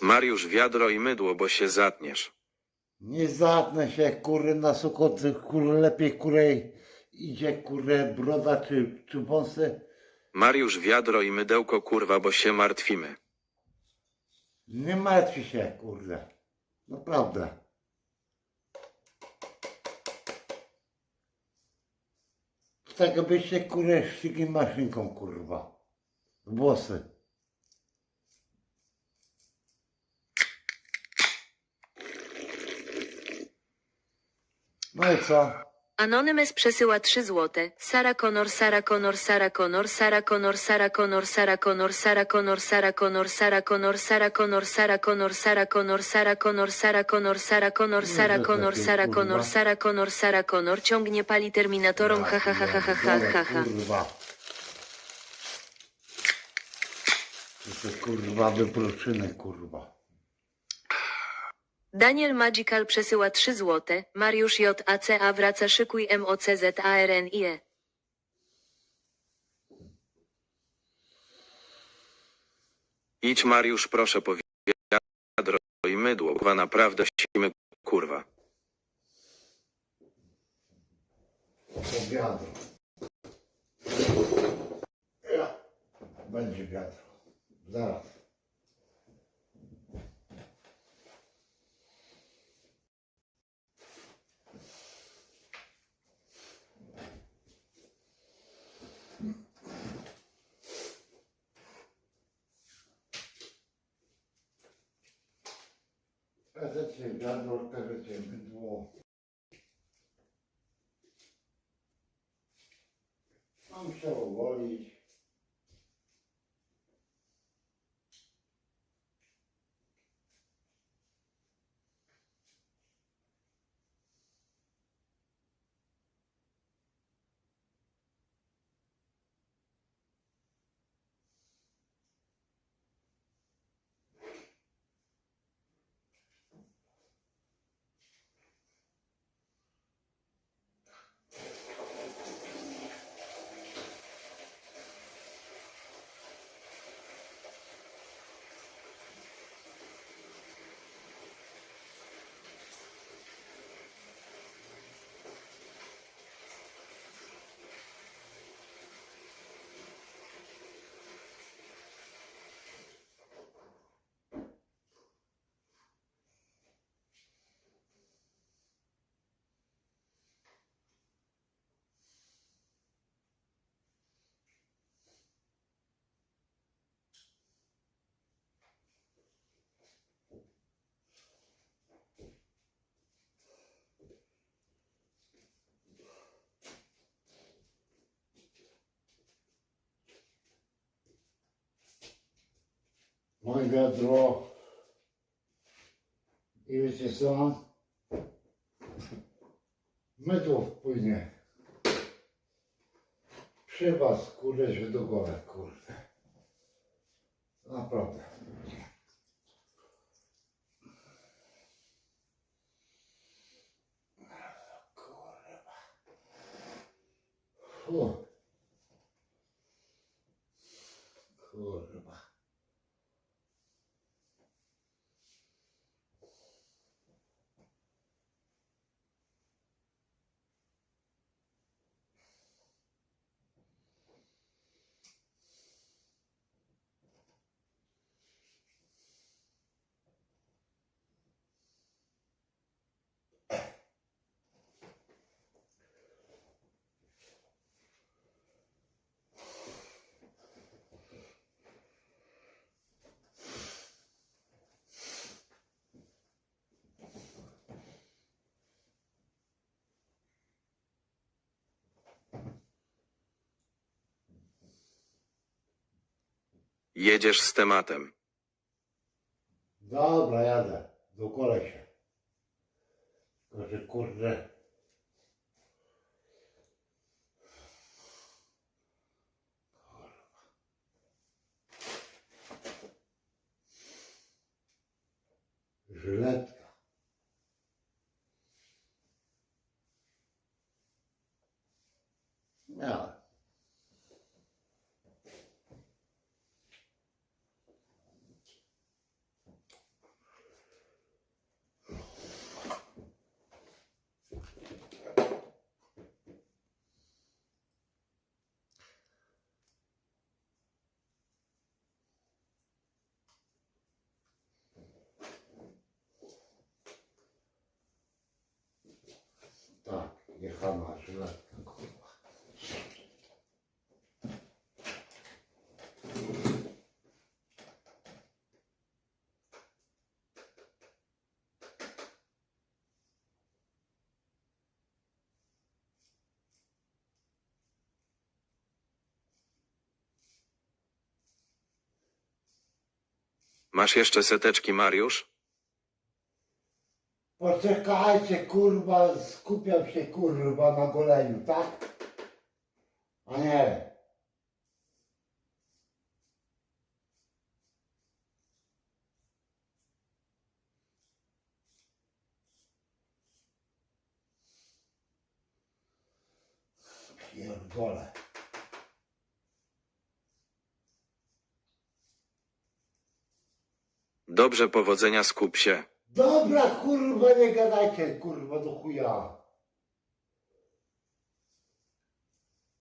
Mariusz wiadro i mydło, bo się zatniesz. Nie zatnę się, kurę, na suchoty, kurę, lepiej kurę idzie, kurę, broda czy, czy wąsy. Mariusz wiadro i mydełko kurwa, bo się martwimy. Nie martwi się, kurde. Naprawdę. Tak jakbyście, kurę, szczyki maszynką, kurwa. Włosy. No i co? Anonymous przesyła 3 złote. Sara Connor, Sara Connor, Sara Connor, Sara Connor, Sara Connor, Sara Connor, Sara Connor, Sara Connor, Sara Connor, Sara Connor, Sara Connor, Sara Connor, Sara Connor, Sara Connor, Sara Connor, Sara Connor, Sara Connor, Sara Connor, Sara Connor, ciągnie pali terminatorom, ha ha ha ha ha ha ha ha. Kurwa. To kurwa wypruczyny, kurwa. Daniel Magical przesyła 3 złote. Mariusz JACA wraca szykuj MOCZARNIE. Idź Mariusz, proszę po wiadro i mydło, kurwa, naprawdę ścimy kurwa. Wiadro. Będzie wiadro. Zaraz. 在这前面多，那个前面多。Moje wiadro. I wiecie co? Mydło wpłynie. Przy was, kurde, że do gole, kurde. Naprawdę. Kurwa. Fu. Kurwa. Jedziesz z tematem. Dobra, jadę. Do kolesia. Tylko, że kurde. Żyletka. Masz jeszcze seteczki, Mariusz? Poczekajcie, kurwa, skupiam się, kurwa, na goleniu, tak? A nie. Pierdolę. Dobrze, powodzenia, skup się. Dobra, kurwa, nie gadajcie, kurwa, do chuja.